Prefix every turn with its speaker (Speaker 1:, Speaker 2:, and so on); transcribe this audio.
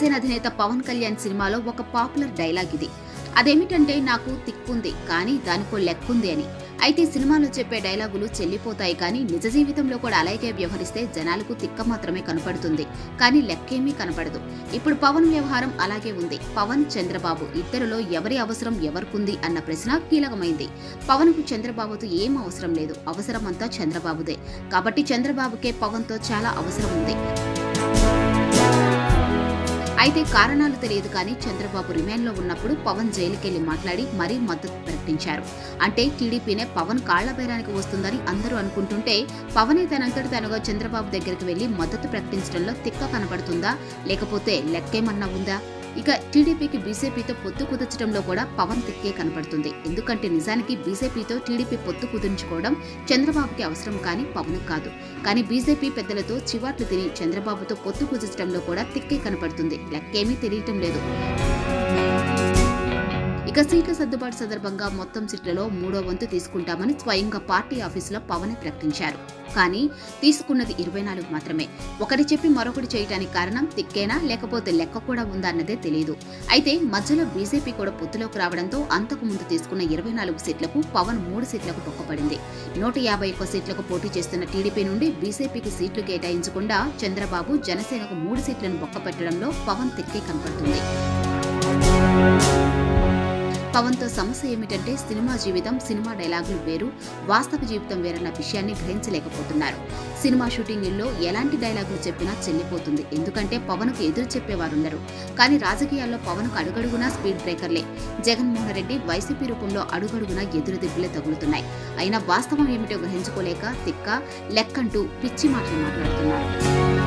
Speaker 1: జనసేన అధినేత పవన్ కళ్యాణ్ సినిమాలో ఒక పాపులర్ డైలాగ్ ఇది. అదేమిటంటే నాకు తిక్కుంది కానీ దానికో లెక్కుంది అని. అయితే సినిమాలో చెప్పే డైలాగులు చెల్లిపోతాయి కానీ నిజ జీవితంలో కూడా అలాగే వ్యవహరిస్తే జనాలకు తిక్క మాత్రమే కనపడుతుంది. కానీ లెక్కేమీ కనపడదు. ఇప్పుడు పవన్ వ్యవహారం అలాగే ఉంది. పవన్ చంద్రబాబు ఇద్దరిలో ఎవరి అవసరం ఎవరికుంది అన్న ప్రశ్న కీలకమైంది. పవన్కు చంద్రబాబుతో ఏం అవసరం లేదు. అవసరమంతా చంద్రబాబుదే. కాబట్టి చంద్రబాబుకే పవన్తో చాలా అవసరం ఉంది. అయితే కారణాలు తెలియదు కానీ చంద్రబాబు రిమాండ్లో ఉన్నప్పుడు పవన్ జైలుకెళ్ళి మాట్లాడి మరీ మద్దతు ప్రకటించారు. అంటే టీడీపీనే పవన్ కాళ్ళబేరానికి వస్తుందని అందరూ అనుకుంటుంటే పవనే తనంతటి తనుగా చంద్రబాబు దగ్గరికి వెళ్ళి మద్దతు ప్రకటించడంలో తిక్క కనపడుతుందా లేకపోతే లెక్కేమన్నా ఉందా? ఇక టీడీపీకి బీజేపీతో పొత్తు కుదర్చడంలో కూడా పవన్ తిక్కే కనపడుతుంది ఎందుకంటే నిజానికి బీజేపీతో టీడీపీ పొత్తు కుదుర్చుకోవడం చంద్రబాబుకి అవసరం కానీ పవన్ కాదు. కానీ బీజేపీ పెద్దలతో చివాట్లు తిని చంద్రబాబుతో పొత్తు కుదర్చడంలో కూడా తిక్కే కనపడుతుంది లెక్కేమీ తెలియటం లేదు. ఇక సీట్ల సర్దుబాటు సందర్భంగా మొత్తం సీట్లలో మూడో వంతు తీసుకుంటామని స్వయంగా పార్టీ ఆఫీసులో పవన్ ప్రకటించారు. కానీ తీసుకున్నది ఇరవై నాలుగు మాత్రమే. ఒకటి చెప్పి మరొకటి చేయడానికి కారణం తిక్కేనా లేకపోతే లెక్క కూడా ఉందా అన్నదే తెలియదు అయితే మధ్యలో బీజేపీ కూడా పొత్తులోకి రావడంతో అంతకు ముందు తీసుకున్న ఇరవై నాలుగు సీట్లకు పవన్ మూడు సీట్లకు తొక్కపడింది నూట యాభై ఒక్క సీట్లకు పోటీ చేస్తున్న టీడీపీ నుండి బీజేపీకి సీట్లు కేటాయించకుండా చంద్రబాబు జనసేనకు మూడు సీట్లను బొక్కపెట్టడంలో పవన్ తిక్కే కనపడుతుంది. పవన్తో సమస్య ఏమిటంటే సినిమా జీవితం సినిమా డైలాగులు వేరు వాస్తవ జీవితం వేరన్న విషయాన్ని గ్రహించలేకపోతున్నారు. సినిమా షూటింగుల్లో ఎలాంటి డైలాగులు చెప్పినా చెల్లిపోతుంది. ఎందుకంటే పవన్కు ఎదురు చెప్పేవారుండరు. కానీ రాజకీయాల్లో పవన్కు అడుగడుగునా స్పీడ్ బ్రేకర్లే. జగన్మోహన్ రెడ్డి వైసీపీ రూపంలో అడుగడుగునా ఎదురు దిబ్బలే తగులుతున్నాయి. అయినా వాస్తవం ఏమిటో గ్రహించుకోలేక తిక్క లెక్కంటూ పిచ్చి మాటలు మాట్లాడుతున్నారు.